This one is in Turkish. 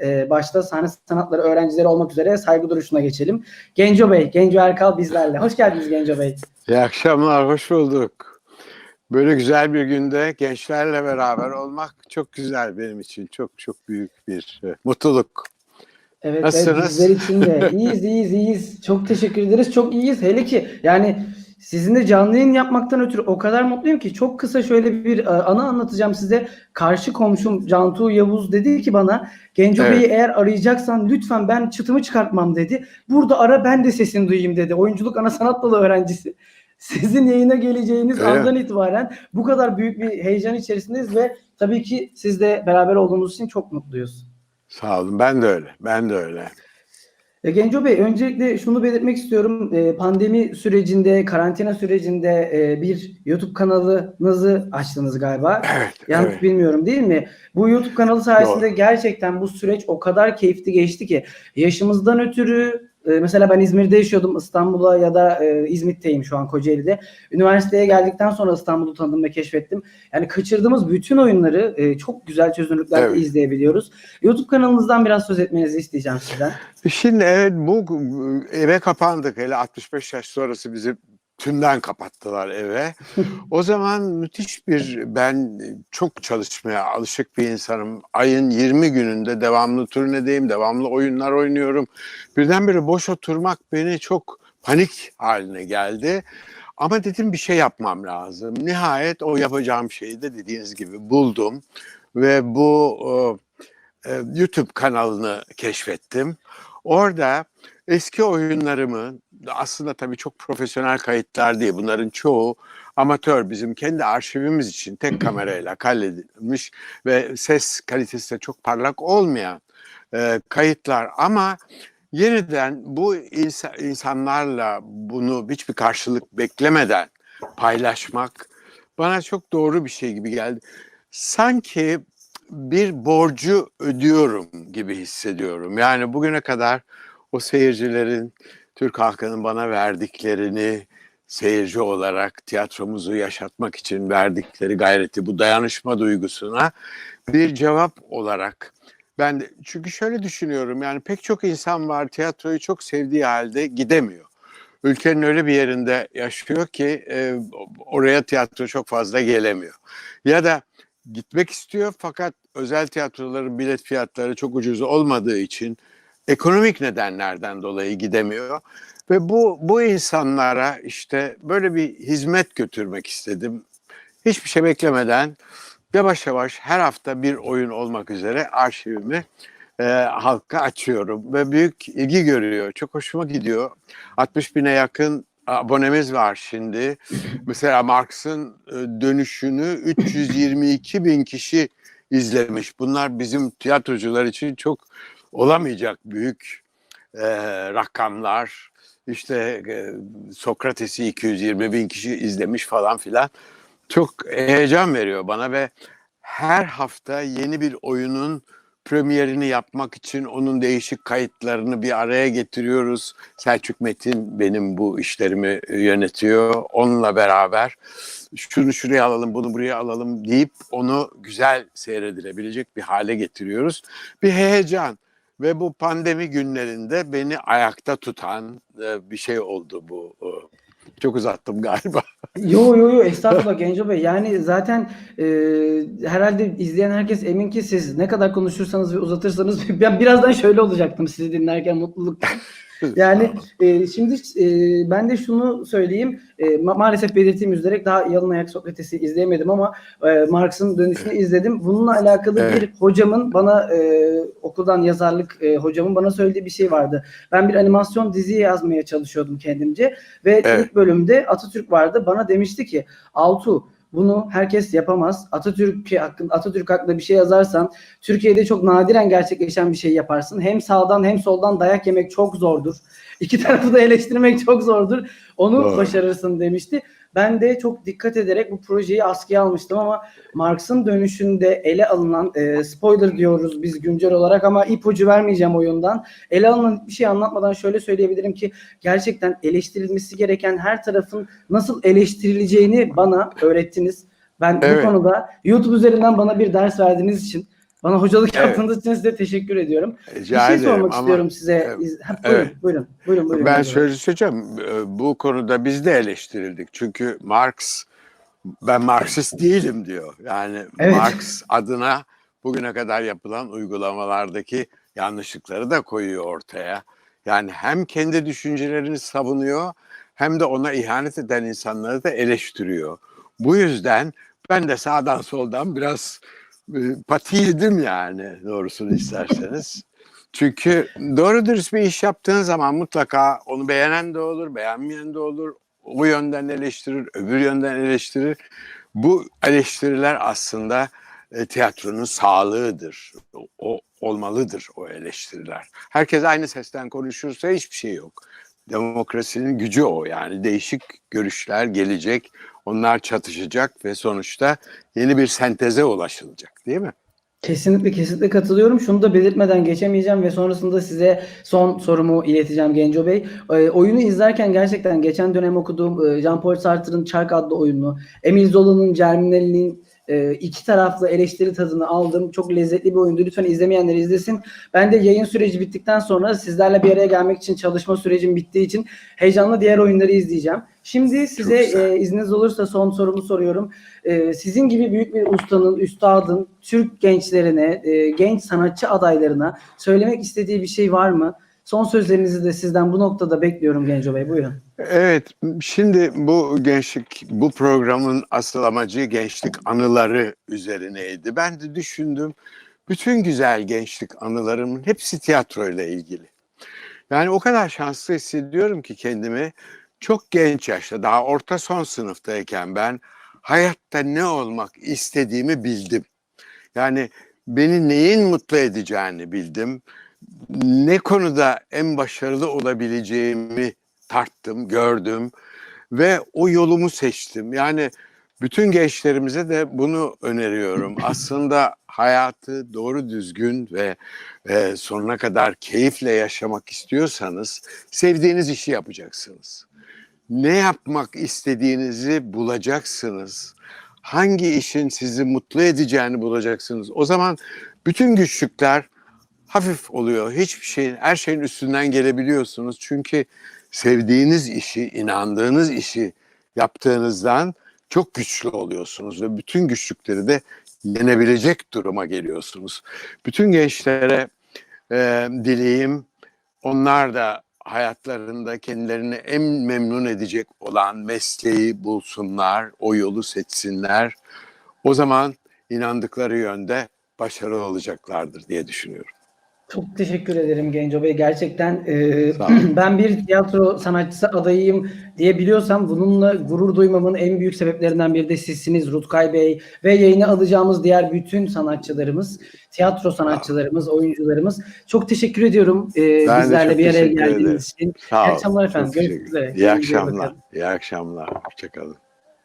e, başta sahne sanatları öğrencileri olmak üzere saygı duruşuna geçelim. Genco Bey, Genco Erkal bizlerle. Hoş geldiniz Genco Bey. İyi akşamlar, hoş bulduk. Böyle güzel bir günde gençlerle beraber olmak çok güzel benim için. Çok çok büyük bir e, mutluluk. Evet, evet Nasılsınız? bizler için de iyiyiz, iyiyiz, iyiyiz. Çok teşekkür ederiz. Çok iyiyiz. Hele ki yani sizinle canlı yayın yapmaktan ötürü o kadar mutluyum ki çok kısa şöyle bir e, anı anlatacağım size. Karşı komşum Cantu Yavuz dedi ki bana Genco Evet. Bey'i eğer arayacaksan lütfen ben çıtımı çıkartmam dedi. Burada ara ben de sesini duyayım dedi. Oyunculuk ana sanat dalı öğrencisi. Sizin yayına geleceğiniz Evet. andan itibaren bu kadar büyük bir heyecan içerisindeyiz ve tabii ki sizle beraber olduğumuz için çok mutluyuz. Sağ olun, ben de öyle, ben de öyle. E, Genco Bey, öncelikle şunu belirtmek istiyorum. E, Pandemi sürecinde, karantina sürecinde e, bir YouTube kanalınızı açtınız galiba. Evet, Yanlış evet. bilmiyorum değil mi? Bu YouTube kanalı sayesinde gerçekten bu süreç o kadar keyifli geçti ki yaşımızdan ötürü e, mesela ben İzmir'de yaşıyordum İstanbul'a ya da e, İzmit'teyim şu an Kocaeli'de. Üniversiteye geldikten sonra İstanbul'u tanıdım ve keşfettim. Yani kaçırdığımız bütün oyunları e, çok güzel çözünürlüklerde Evet. izleyebiliyoruz. YouTube kanalınızdan biraz söz etmenizi isteyeceğim sizden. Şimdi evet bu eve kapandık. Hele 65 yaş sonrası bizi tümden kapattılar eve. O zaman müthiş bir ben çok çalışmaya alışık bir insanım. Ayın 20 gününde devamlı turnedeyim, devamlı oyunlar oynuyorum. Birdenbire boş oturmak beni çok panik haline geldi. Ama dedim bir şey yapmam lazım. Nihayet o yapacağım şeyi de dediğiniz gibi buldum ve bu e, YouTube kanalını keşfettim. Orada eski oyunlarımı aslında tabii çok profesyonel kayıtlar değil. Bunların çoğu amatör bizim kendi arşivimiz için tek kamerayla kaydedilmiş ve ses kalitesi de çok parlak olmayan e, kayıtlar ama yeniden bu insa- insanlarla bunu hiçbir karşılık beklemeden paylaşmak bana çok doğru bir şey gibi geldi. Sanki bir borcu ödüyorum gibi hissediyorum. Yani bugüne kadar o seyircilerin, Türk halkının bana verdiklerini seyirci olarak tiyatromuzu yaşatmak için verdikleri gayreti, bu dayanışma duygusuna bir cevap olarak ben de, çünkü şöyle düşünüyorum yani pek çok insan var tiyatroyu çok sevdiği halde gidemiyor. Ülkenin öyle bir yerinde yaşıyor ki e, oraya tiyatro çok fazla gelemiyor. Ya da gitmek istiyor fakat özel tiyatroların bilet fiyatları çok ucuz olmadığı için ekonomik nedenlerden dolayı gidemiyor. Ve bu bu insanlara işte böyle bir hizmet götürmek istedim. Hiçbir şey beklemeden yavaş yavaş her hafta bir oyun olmak üzere arşivimi e, halka açıyorum ve büyük ilgi görüyor. Çok hoşuma gidiyor. 60 bine yakın abonemiz var şimdi. Mesela Marx'ın e, dönüşünü 322 bin kişi izlemiş. Bunlar bizim tiyatrocular için çok olamayacak büyük e, rakamlar. İşte e, Sokrates'i 220 bin kişi izlemiş falan filan. Çok heyecan veriyor bana ve her hafta yeni bir oyunun premierini yapmak için onun değişik kayıtlarını bir araya getiriyoruz. Selçuk Metin benim bu işlerimi yönetiyor. Onunla beraber şunu şuraya alalım, bunu buraya alalım deyip onu güzel seyredilebilecek bir hale getiriyoruz. Bir heyecan ve bu pandemi günlerinde beni ayakta tutan e, bir şey oldu bu. E, Çok uzattım galiba. Yo yo yo estağfurullah Genco Bey. Yani zaten e, herhalde izleyen herkes emin ki siz ne kadar konuşursanız ve uzatırsanız ben birazdan şöyle olacaktım sizi dinlerken mutluluktan. Yani e, şimdi e, ben de şunu söyleyeyim. E, ma- maalesef belirttiğim üzere daha yalın ayak Sokrates'i izleyemedim ama e, Marx'ın dönüşünü izledim. Bununla alakalı Evet. bir hocamın bana e, okuldan yazarlık e, hocamın bana söylediği bir şey vardı. Ben bir animasyon dizi yazmaya çalışıyordum kendimce ve Evet. ilk bölümde Atatürk vardı. Bana demişti ki Altu bunu herkes yapamaz. Atatürk hakkında Atatürk hakkında bir şey yazarsan Türkiye'de çok nadiren gerçekleşen bir şey yaparsın. Hem sağdan hem soldan dayak yemek çok zordur. İki tarafı da eleştirmek çok zordur. Onu Doğru. başarırsın demişti. Ben de çok dikkat ederek bu projeyi askıya almıştım ama Marx'ın dönüşünde ele alınan e, spoiler diyoruz biz güncel olarak ama ipucu vermeyeceğim oyundan. Ele alınan bir şey anlatmadan şöyle söyleyebilirim ki gerçekten eleştirilmesi gereken her tarafın nasıl eleştirileceğini bana öğrettiniz. Ben Evet. bu konuda YouTube üzerinden bana bir ders verdiğiniz için Bana hocalık Evet. yaptığınız için size teşekkür ediyorum. Rica bir şey ederim sormak ama istiyorum size. İz- Ha, buyurun, Evet. buyurun, buyurun, buyurun, ben buyurun. söyleyeceğim e, bu konuda biz de eleştirildik. Çünkü Marx ben Marksist değilim diyor. Yani Evet. Marx adına bugüne kadar yapılan uygulamalardaki yanlışlıkları da koyuyor ortaya. Yani hem kendi düşüncelerini savunuyor hem de ona ihanet eden insanları da eleştiriyor. Bu yüzden ben de sağdan soldan biraz e, pati yedim yani doğrusunu isterseniz. Çünkü doğru dürüst bir iş yaptığın zaman mutlaka onu beğenen de olur, beğenmeyen de olur. O yönden eleştirir, öbür yönden eleştirir. Bu eleştiriler aslında e, tiyatronun sağlığıdır. O olmalıdır o eleştiriler. Herkes aynı sesten konuşursa hiçbir şey yok. Demokrasinin gücü o yani değişik görüşler gelecek, onlar çatışacak ve sonuçta yeni bir senteze ulaşılacak değil mi? Kesinlikle kesinlikle katılıyorum. Şunu da belirtmeden geçemeyeceğim ve sonrasında size son sorumu ileteceğim Genco Bey. E, oyunu izlerken gerçekten geçen dönem okuduğum e, Jean-Paul Sartre'ın Çark adlı oyunu, Emile Zola'nın Germinal'in e, iki taraflı eleştiri tadını aldım. Çok lezzetli bir oyundu. Lütfen izlemeyenler izlesin. Ben de yayın süreci bittikten sonra sizlerle bir araya gelmek için çalışma sürecim bittiği için heyecanla diğer oyunları izleyeceğim. Şimdi size e, izniniz olursa son sorumu soruyorum. E, sizin gibi büyük bir ustanın, üstadın Türk gençlerine, e, genç sanatçı adaylarına söylemek istediği bir şey var mı? Son sözlerinizi de sizden bu noktada bekliyorum Genco Bey. Buyurun. Evet, şimdi bu gençlik, bu programın asıl amacı gençlik anıları üzerineydi. Ben de düşündüm, bütün güzel gençlik anılarımın hepsi tiyatroyla ilgili. Yani o kadar şanslı hissediyorum ki kendimi çok genç yaşta, daha orta son sınıftayken ben hayatta ne olmak istediğimi bildim. Yani beni neyin mutlu edeceğini bildim. Ne konuda en başarılı olabileceğimi tarttım, gördüm ve o yolumu seçtim. Yani bütün gençlerimize de bunu öneriyorum. Aslında hayatı doğru düzgün ve e, sonuna kadar keyifle yaşamak istiyorsanız sevdiğiniz işi yapacaksınız. Ne yapmak istediğinizi bulacaksınız. Hangi işin sizi mutlu edeceğini bulacaksınız. O zaman bütün güçlükler hafif oluyor. Hiçbir şeyin, her şeyin üstünden gelebiliyorsunuz. Çünkü sevdiğiniz işi, inandığınız işi yaptığınızdan çok güçlü oluyorsunuz ve bütün güçlükleri de yenebilecek duruma geliyorsunuz. Bütün gençlere e, dileğim onlar da hayatlarında kendilerini en memnun edecek olan mesleği bulsunlar, o yolu seçsinler. O zaman inandıkları yönde başarılı olacaklardır diye düşünüyorum. Çok teşekkür ederim Genco Bey. Gerçekten e, ben bir tiyatro sanatçısı adayıyım diyebiliyorsam bununla gurur duymamın en büyük sebeplerinden biri de sizsiniz Rutkay Bey ve yayına alacağımız diğer bütün sanatçılarımız, tiyatro sanatçılarımız, oyuncularımız. Çok teşekkür ediyorum e, Ben bizlerle bir araya teşekkür ederim. geldiğiniz için. Sağ İyi akşamlar efendim. Görüşmek üzere. İyi akşamlar. İyi akşamlar. Hoşçakalın.